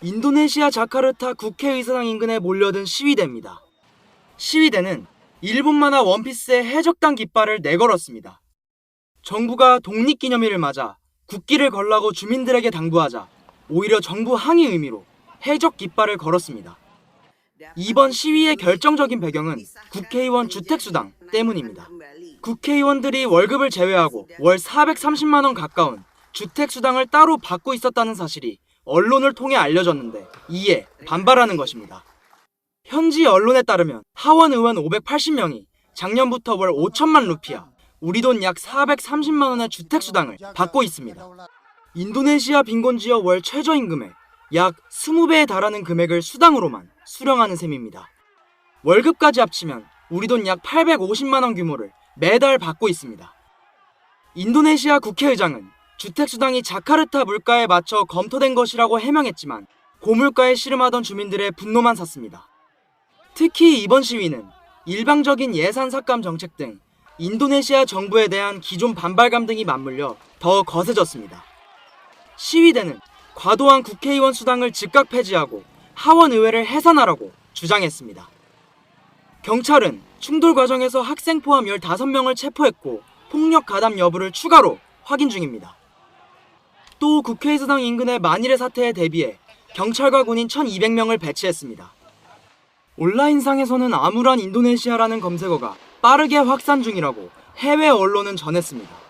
인도네시아 자카르타 국회의사당 인근에 몰려든 시위대입니다. 시위대는 일본 만화 원피스의 해적단 깃발을 내걸었습니다. 정부가 독립기념일을 맞아 국기를 걸라고 주민들에게 당부하자 오히려 정부 항의 의미로 해적 깃발을 걸었습니다. 이번 시위의 결정적인 배경은 국회의원 주택수당 때문입니다. 국회의원들이 월급을 제외하고 월 430만 원 가까운 주택수당을 따로 받고 있었다는 사실이 언론을 통해 알려졌는데 이에 반발하는 것입니다. 현지 언론에 따르면 하원 의원 580명이 작년부터 월 5천만 루피아, 우리 돈 약 430만 원의 주택 수당을 받고 있습니다. 인도네시아 빈곤 지역 월 최저임금의 약 20배에 달하는 금액을 수당으로만 수령하는 셈입니다. 월급까지 합치면 우리 돈 약 850만 원 규모를 매달 받고 있습니다. 인도네시아 국회의장은 주택수당이 자카르타 물가에 맞춰 검토된 것이라고 해명했지만 고물가에 씨름하던 주민들의 분노만 샀습니다. 특히 이번 시위는 일방적인 예산 삭감 정책 등 인도네시아 정부에 대한 기존 반발감 등이 맞물려 더 거세졌습니다. 시위대는 과도한 국회의원 수당을 즉각 폐지하고 하원 의회를 해산하라고 주장했습니다. 경찰은 충돌 과정에서 학생 포함 15명을 체포했고 폭력 가담 여부를 추가로 확인 중입니다. 또 국회의사당 인근의 만일의 사태에 대비해 경찰과 군인 1200명을 배치했습니다. 온라인상에서는 아무란 인도네시아라는 검색어가 빠르게 확산 중이라고 해외 언론은 전했습니다.